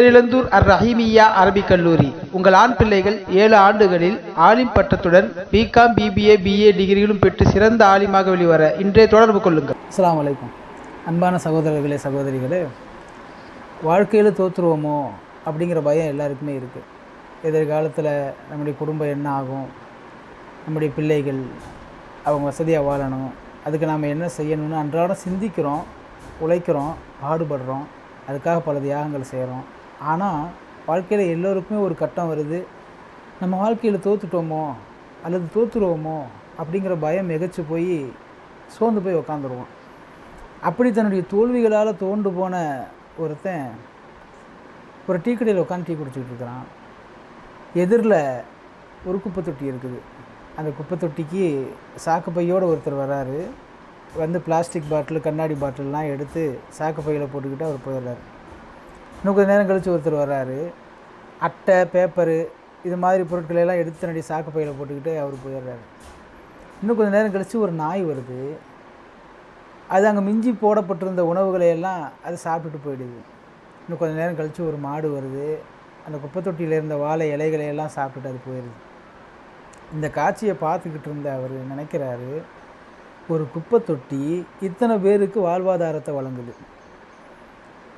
பேரிழந்தூர் அர் ரஹீமியா அரபிக் கல்லூரி. உங்கள் ஆண் பிள்ளைகள் ஏழு ஆண்டுகளில் ஆலிம் பட்டத்துடன் பிகாம் பிபிஏ பிஏ டிகிரிகளும் பெற்று சிறந்த ஆலிமாக வெளிவர இன்றைய தொடர்பு கொள்ளுங்கள். அஸ்லாம் வலைக்கம் அன்பான சகோதரர்களே சகோதரிகளே வாழ்க்கையில் தோற்றுருவோமோ அப்படிங்கிற பயம் எல்லாருக்குமே இருக்குது எதிர்காலத்தில் நம்முடைய குடும்பம் என்ன ஆகும்? நம்முடைய பிள்ளைகள் அவங்க வசதியாக வாழணும். அதுக்கு நாம் என்ன செய்யணும்னு அன்றாடம் சிந்திக்கிறோம் உழைக்கிறோம் பாடுபடுறோம். அதுக்காக பல தியாகங்கள் செய்கிறோம் ஆனால் வாழ்க்கையில் எல்லோருக்குமே ஒரு கட்டம் வருது. நம்ம வாழ்க்கையில் தோத்துட்டோமோ? அல்லது தோற்றுருவோமோ அப்படிங்கிற பயம் மிகச்சு போய் சோர்ந்து போய் உக்காந்துருவோம். அப்படி தன்னுடைய தோல்விகளால் தோண்டு போன ஒருத்தன் ஒரு டீ கடையில் உட்காந்து டீ குடிச்சிக்கிட்டு இருக்கிறான். எதிரில் ஒரு குப்பை தொட்டி இருக்குது. அந்த குப்பை தொட்டிக்கு சாக்கு பையோடு ஒருத்தர் வராரு. வந்து பிளாஸ்டிக் பாட்டில் கண்ணாடி பாட்டில்லாம் எடுத்து சாக்கு பையில் போட்டுக்கிட்டு அவர் போயிடுறாரு. இன்னும் கொஞ்சம் நேரம் கழித்து ஒருத்தர் வர்றாரு. அட்டை பேப்பரு இது மாதிரி பொருட்களை எல்லாம் எடுத்து தன்னுடைய சாக்கு பையில் போட்டுக்கிட்டு அவர் போயிடுறாரு. இன்னும் கொஞ்சம் நேரம் கழித்து ஒரு நாய் வருது. அது அங்கே மிஞ்சி போடப்பட்டிருந்த உணவுகளை எல்லாம் அது சாப்பிட்டுட்டு போயிடுது. இன்னும் கொஞ்சம் நேரம் கழித்து ஒரு மாடு வருது. அந்த குப்பை தொட்டியில் இருந்த வாழை இலைகளை எல்லாம் சாப்பிட்டுட்டு அது போயிடுது இந்த காட்சியை பார்த்துக்கிட்டு இருந்த அவர் நினைக்கிறாரு ஒரு குப்பை தொட்டி இத்தனை பேருக்கு வாழ்வாதாரத்தை வழங்குது.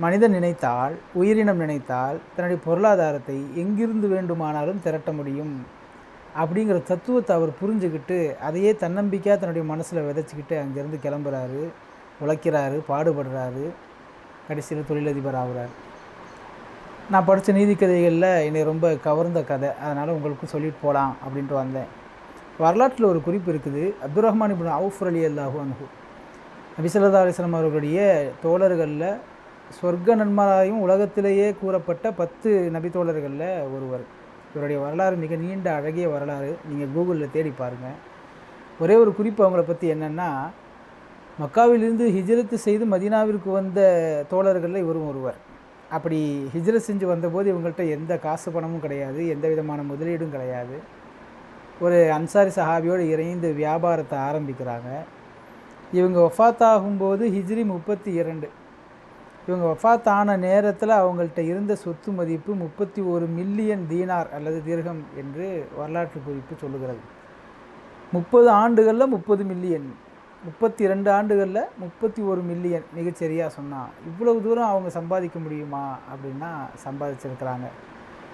மனிதன் நினைத்தால் உயிரினம் நினைத்தால் தன்னுடைய பொருளாதாரத்தை எங்கிருந்து வேண்டுமானாலும் திரட்ட முடியும். அப்படிங்கிற தத்துவத்தை அவர் புரிஞ்சுக்கிட்டு அதையே தன்னம்பிக்கையாக தன்னுடைய மனசில் விதைச்சிக்கிட்டு அங்கேருந்து கிளம்புறாரு உழைக்கிறாரு பாடுபடுறாரு. கடைசியில் தொழிலதிபர் ஆகுறாரு. நான் படித்த நீதி கதைகளில் என்னை ரொம்ப கவர்ந்த கதை. அதனால் உங்களுக்கு சொல்லிட்டு போகலாம் அப்படின்ட்டு வந்தேன். வரலாற்றில் ஒரு குறிப்பு இருக்குது. அப்துல் ரஹ்மான் இப்னு அவுஃப் அலி அல்லாஹு அனுகு நபிசல்லா அலிஸ்லாம் அவர்களுடைய தோழர்களில் சொர்க்க நன்மாராயும் உலகத்திலேயே கூறப்பட்ட பத்து நபி தோழர்களில் ஒருவர். இவருடைய வரலாறு மிக நீண்ட அழகிய வரலாறு. நீங்கள் கூகுளில் தேடி பாருங்கள் ஒரே ஒரு குறிப்பு அவங்கள பற்றி என்னென்னா மக்காவிலிருந்து ஹிஜ்ரத்து செய்து மதீனாவிற்கு வந்த தோழர்களில் இவரும் ஒருவர். அப்படி ஹிஜ்ரத் செஞ்சு வந்தபோது இவங்கள்ட்ட எந்த காசு பணமும் கிடையாது எந்த விதமான முதலீடும் கிடையாது. ஒரு அன்சாரி சஹாபியோடு இணைந்து வியாபாரத்தை ஆரம்பிக்கிறாங்க. இவங்க வஃபாத் ஆகும்போது ஹிஜ்ரி முப்பத்தி இரண்டு. இவங்க வஃபாத் ஆன நேரத்தில் அவங்கள்ட்ட இருந்த சொத்து மதிப்பு முப்பத்தி ஒரு மில்லியன் தீனார் அல்லது தீர்கம் என்று வரலாற்று குறிப்பு சொல்லுகிறது. முப்பது ஆண்டுகளில் முப்பது மில்லியன். முப்பத்தி ரெண்டு ஆண்டுகளில் முப்பத்தி ஒரு மில்லியன் மிகச்சரியாக சொன்னால் இவ்வளவு தூரம் அவங்க சம்பாதிக்க முடியுமா அப்படின்னா சம்பாதிச்சிருக்கிறாங்க.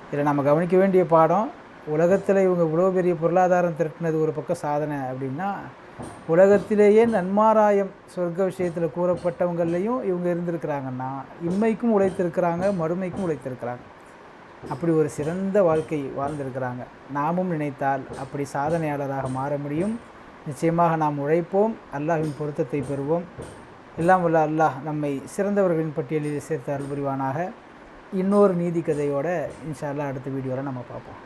இதில் நம்ம கவனிக்க வேண்டிய பாடம் உலகத்தில் இவங்க இவ்வளோ பெரிய பொருளாதாரம் திரட்டினது ஒரு பக்கம் சாதனை அப்படின்னா உலகத்திலேயே நன்மாராயம் சொர்க்க விஷயத்தில் கூறப்பட்டவங்கள்லையும் இவங்க இருந்திருக்கிறாங்கன்னா இம்மைக்கும் உழைத்திருக்கிறாங்க மறுமைக்கும் உழைத்திருக்கிறாங்க. அப்படி ஒரு சிறந்த வாழ்க்கை வாழ்ந்திருக்கிறாங்க. நாமும் நினைத்தால் அப்படி சாதனையாளராக மாற முடியும். நிச்சயமாக நாம் உழைப்போம் அல்லாஹின் பொருத்தத்தை பெறுவோம். எல்லாம் உள்ள அல்லாஹ் நம்மை சிறந்தவர்களின் பட்டியலில் சேர்த்து அருள் புரிவானாக இன்னொரு நீதி கதையோட இன்ஷா அல்லா அடுத்த வீடியோவில் நம்ம பார்ப்போம்.